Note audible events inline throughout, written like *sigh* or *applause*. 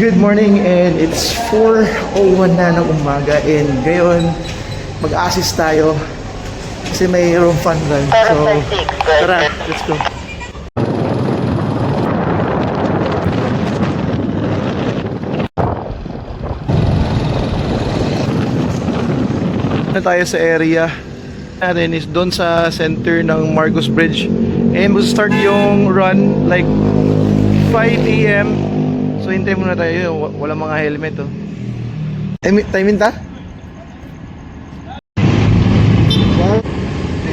Good morning and it's 4.01 na ng umaga and ngayon mag-assist tayo kasi may room fun run. So, tara, let's go. na tayo sa area natin is doon sa center ng Marcos Bridge and we'll start yung run like 5 a.m. So hintay muna tayo, wa- wala mga helmet oh. Time, in ta?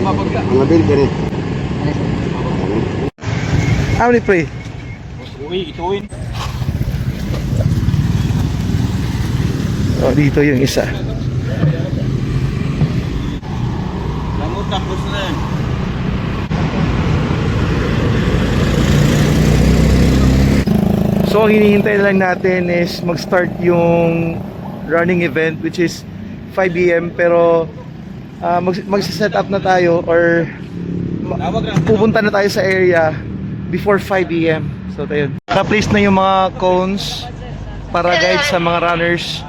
Mga bil ka rin. How many pray? Uy, ituin. Oh, dito yung isa. Lamot tapos na yan. So ang hinihintay lang natin is mag-start yung running event which is 5 a.m. pero uh, mag magsa-set up na tayo or na. pupunta na tayo sa area before 5 a.m. So tayo. Naka-place na yung mga cones para guide sa mga runners.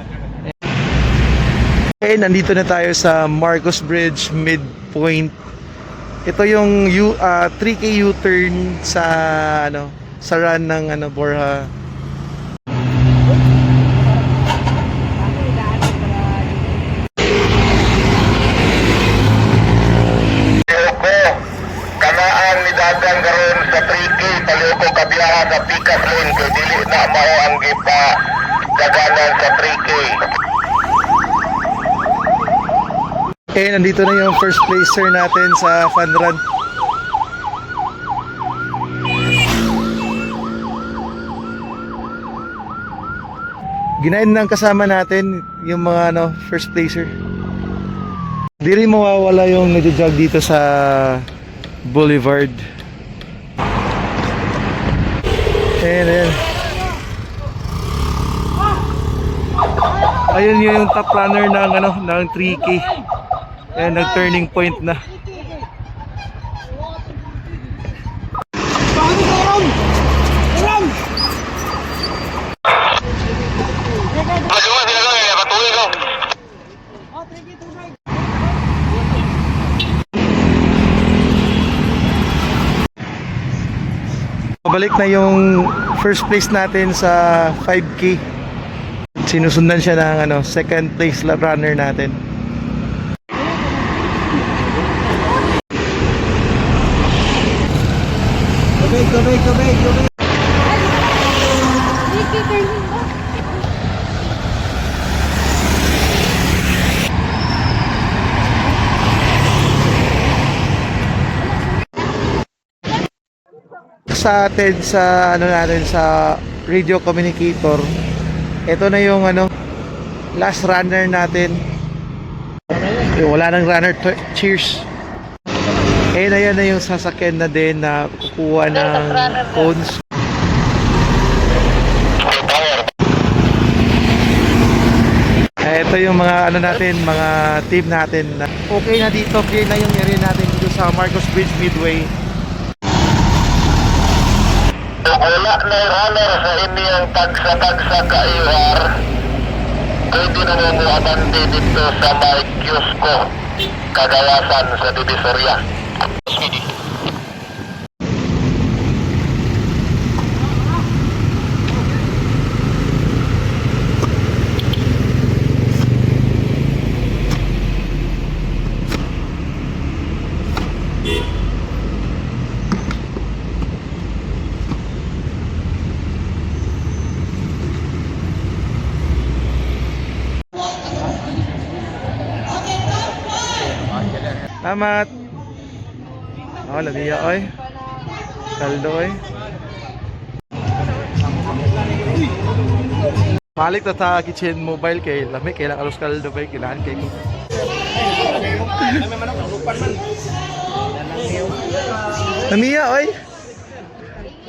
Okay, nandito na tayo sa Marcos Bridge midpoint. Ito yung U, ah, 3K U-turn sa ano sa run ng ano Borja. 3K, palihoko kabiyahan sa Picas Lane, kay dili na mao ang gipa daganan sa 3K. Okay, nandito na yung first placer natin sa fun run. Ginain ng kasama natin yung mga ano, first placer. Di rin mawawala yung nagja-jog dito sa Boulevard. Ayan, ayan. Ayun yung top runner ng ano ng 3K. Ayan, nag-turning point na. Maduwa sila ko, eh, patuloy ko. Pabalik na yung first place natin sa 5K. Sinusundan siya ng ano, second place la- runner natin. Tubig, tubig, tubig, tubig. Sa atin sa ano natin sa radio communicator. Ito na yung ano last runner natin. Eh, Wala nang runner. T- cheers. Eh na yan na yung sasakyan na din na kukuha ng cones. Eh, ito yung mga ano natin, mga team natin. na Okay na dito, clear na yung area natin dito sa Marcos Bridge Midway. Wala na runner sa inyong tagsa-tagsa ka IR. Pwede na mo dito sa may kiosko, kagawasan sa Divisoria. Tamat. Oh, lamiya oy. Kaldo oy. Balik ta ta kitchen mobile kay lami kay lang alos kaldo bay kailangan kay ko. Lamiya oy.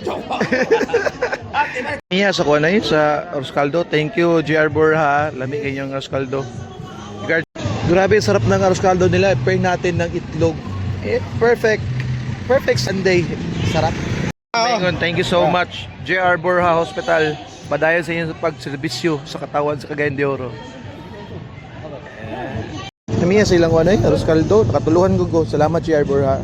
*laughs* Lamiya sa kuha na yun sa Roscaldo. Thank you JR Borja. Lami kayong Roscaldo. Grabe, sarap ng arroz caldo nila. Pair natin ng itlog. Eh, perfect. Perfect Sunday. Sarap. Thank you so much. JR Borja Hospital. Padayon sa inyong pagserbisyo sa katawan sa Cagayan de Oro. Namiya sa ilang ano eh, Aros Caldo, nakatuluhan ko ko. Salamat, Chi Arbor ha.